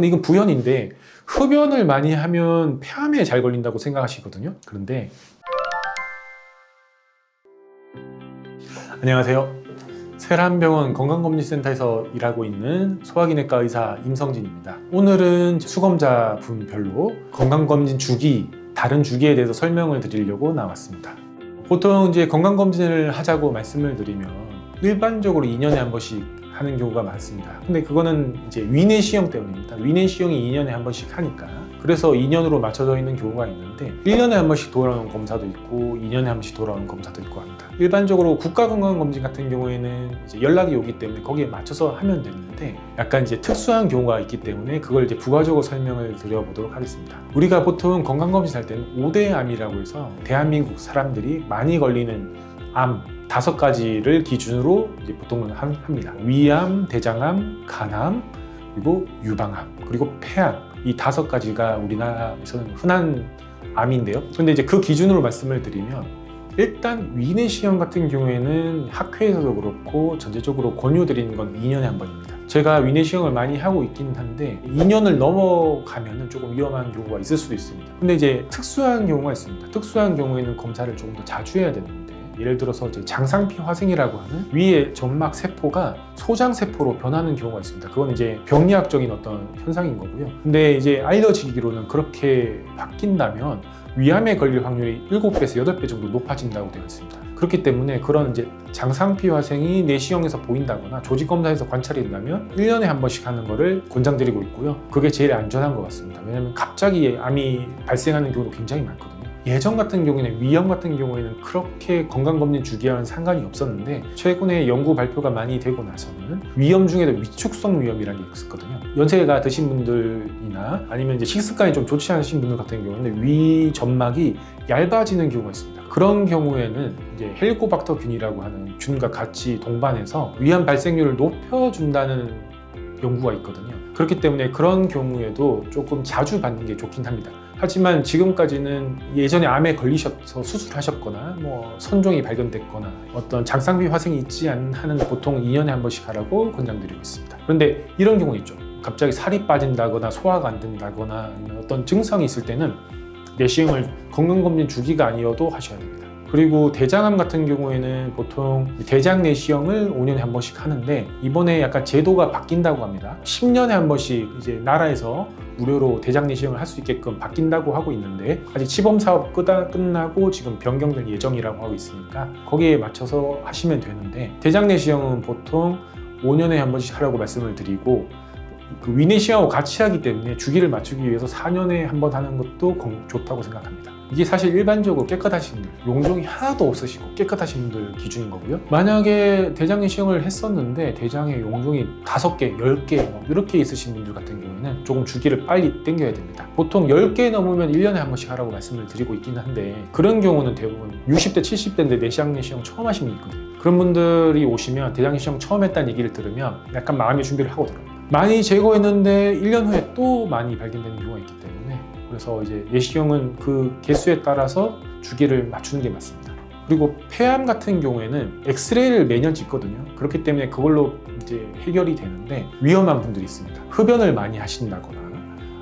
근데 이건 부연인데 흡연을 많이 하면 폐암에 잘 걸린다고 생각하시거든요. 그런데 안녕하세요. 세란병원 건강검진센터에서 일하고 있는 소화기내과 의사 임성진입니다. 오늘은 수검자 분별로 건강검진 주기, 다른 주기에 대해서 설명을 드리려고 나왔습니다. 보통 이제 건강검진을 하자고 말씀을 드리면 일반적으로 2년에 한 번씩 하는 경우가 많습니다. 근데 그거는 이제 위내 시형 때문입니다. 위내 시형이 2년에 한 번씩 하니까. 그래서 2년으로 맞춰져 있는 경우가 있는데 1년에 한 번씩 돌아오는 검사도 있고 2년에 한 번씩 돌아오는 검사도 있고 합니다. 일반적으로 국가건강검진 같은 경우에는 이제 연락이 오기 때문에 거기에 맞춰서 하면 되는데 약간 이제 특수한 경우가 있기 때문에 그걸 이제 부가적으로 설명을 드려보도록 하겠습니다. 우리가 보통 건강검진 할 때는 5대 암이라고 해서 대한민국 사람들이 많이 걸리는 암 다섯 가지를 기준으로 이제 보통은 함- 합니다. 위암, 대장암, 간암, 그리고 유방암, 그리고 폐암 이 다섯 가지가 우리나라에서는 흔한 암인데요. 근데 이제 그 기준으로 말씀을 드리면 일단 위내시형 같은 경우에는 학회에서도 그렇고 전체적으로 권유드리는 건 2년에 한 번입니다. 제가 위내시형을 많이 하고 있긴 한데 2년을 넘어가면은 조금 위험한 경우가 있을 수도 있습니다. 근데 이제 특수한 경우가 있습니다. 특수한 경우에는 검사를 조금 더 자주 해야 되는데 예를 들어서 장상피 화생이라고 하는 위의 점막 세포가 소장 세포로 변하는 경우가 있습니다. 그건 이제 병리학적인 어떤 현상인 거고요. 근데 이제 알려지기로는 그렇게 바뀐다면 위암에 걸릴 확률이 7배에서 8배 정도 높아진다고 되어 있습니다. 그렇기 때문에 그런 이제 장상피 화생이 내시경에서 보인다거나 조직 검사에서 관찰이 된다면 1년에 한 번씩 하는 거를 권장드리고 있고요. 그게 제일 안전한 것 같습니다. 왜냐하면 갑자기 암이 발생하는 경우도 굉장히 많거든요. 예전 같은 경우에는 위염 같은 경우에는 그렇게 건강검진 주기와는 상관이 없었는데 최근에 연구 발표가 많이 되고 나서는 위염 중에도 위축성 위염이라는 게 있었거든요. 연세가 드신 분들이나 아니면 이제 식습관이 좀 좋지 않으신 분들 같은 경우에는 위 점막이 얇아지는 경우가 있습니다. 그런 경우에는 이제 헬리코박터균이라고 하는 균과 같이 동반해서 위암 발생률을 높여준다는 연구가 있거든요. 그렇기 때문에 그런 경우에도 조금 자주 받는 게 좋긴 합니다. 하지만 지금까지는 예전에 암에 걸리셔서 수술하셨거나 뭐 선종이 발견됐거나 어떤 장상비 화생이 있지 않은 한은 보통 2년에 한 번씩 하라고 권장드리고 있습니다. 그런데 이런 경우 있죠. 갑자기 살이 빠진다거나 소화가 안 된다거나 어떤 증상이 있을 때는 내시경을 건강검진 주기가 아니어도 하셔야 됩니다. 그리고 대장암 같은 경우에는 보통 대장 내시경을 5년에 한 번씩 하는데 이번에 약간 제도가 바뀐다고 합니다. 10년에 한 번씩 이제 나라에서 무료로 대장 내시경을 할 수 있게끔 바뀐다고 하고 있는데 아직 시범 사업 끝나고 지금 변경될 예정이라고 하고 있으니까 거기에 맞춰서 하시면 되는데 대장 내시경은 보통 5년에 한 번씩 하라고 말씀을 드리고 그 위내시경하고 같이 하기 때문에 주기를 맞추기 위해서 4년에 한 번 하는 것도 건- 좋다고 생각합니다. 이게 사실 일반적으로 깨끗하신 분들, 용종이 하나도 없으시고 깨끗하신 분들 기준인 거고요. 만약에 대장 내시경을 했었는데 대장에 용종이 다섯 개, 열개뭐 이렇게 있으신 분들 같은 경우에는 조금 주기를 빨리 당겨야 됩니다. 보통 10개 넘으면 1년에 한 번씩 하라고 말씀을 드리고 있긴 한데 그런 경우는 대부분 60대, 70대인데 내시경 내시경 처음 하신 분 있거든요. 그런 분들이 오시면 대장 내시경 처음 했다는 얘기를 들으면 약간 마음의 준비를 하고 들어요. 많이 제거했는데 1년 후에 또 많이 발견되는 경우가 있기 때문에 그래서 이제 내시경은 그 개수에 따라서 주기를 맞추는 게 맞습니다. 그리고 폐암 같은 경우에는 엑스레이를 매년 찍거든요. 그렇기 때문에 그걸로 이제 해결이 되는데 위험한 분들이 있습니다. 흡연을 많이 하신다거나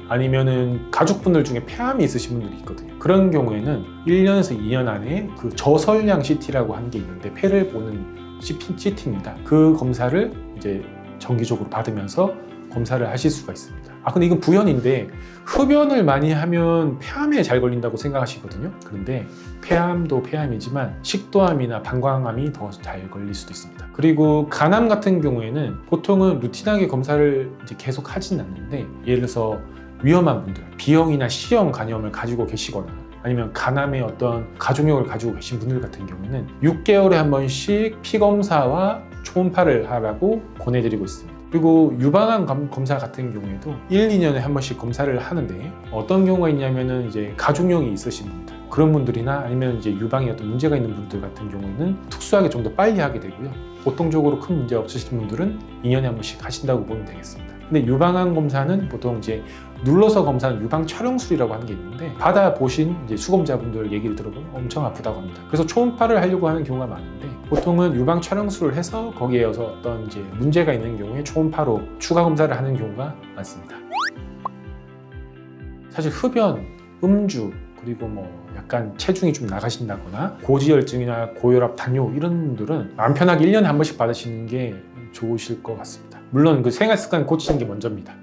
아니면은 가족분들 중에 폐암이 있으신 분들이 있거든요. 그런 경우에는 1년에서 2년 안에 그 저설량 CT라고 하는 게 있는데 폐를 보는 CT입니다. 그 검사를 이제 정기적으로 받으면서 검사를 하실 수가 있습니다. 아 근데 이건 부연인데 흡연을 많이 하면 폐암에 잘 걸린다고 생각하시거든요. 그런데 폐암도 폐암이지만 식도암이나 방광암이 더 잘 걸릴 수도 있습니다. 그리고 간암 같은 경우에는 보통은 루틴하게 검사를 이제 계속 하진 않는데 예를 들어서 위험한 분들, B형이나 C형 간염을 가지고 계시거나 아니면 간암의 어떤 가족력을 가지고 계신 분들 같은 경우에는 6개월에 한 번씩 피 검사와 초음파를 하라고 권해드리고 있습니다. 그리고 유방암 검- 검사 같은 경우에도 1, 2년에 한 번씩 검사를 하는데 어떤 경우가 있냐면은 이제 가족력이 있으신 분들 그런 분들이나 아니면 이제 유방에 어떤 문제가 있는 분들 같은 경우는 특수하게 좀 더 빨리 하게 되고요. 보통적으로 큰 문제 없으신 분들은 2년에 한 번씩 하신다고 보면 되겠습니다. 근데 유방암 검사는 보통 이제 눌러서 검사하는 유방 촬영술이라고 하는 게 있는데 받아 보신 이제 수검자분들 얘기를 들어보면 엄청 아프다고 합니다. 그래서 초음파를 하려고 하는 경우가 많은데 보통은 유방 촬영술을 해서 거기에서 어떤 이제 문제가 있는 경우에 초음파로 추가 검사를 하는 경우가 많습니다. 사실 흡연, 음주 그리고 뭐 약간 체중이 좀 나가신다거나 고지혈증이나 고혈압, 당뇨 이런 분들은 마음 편하게 1년에 한 번씩 받으시는 게 좋으실 것 같습니다. 물론 그 생활 습관 고치는 게 먼저입니다.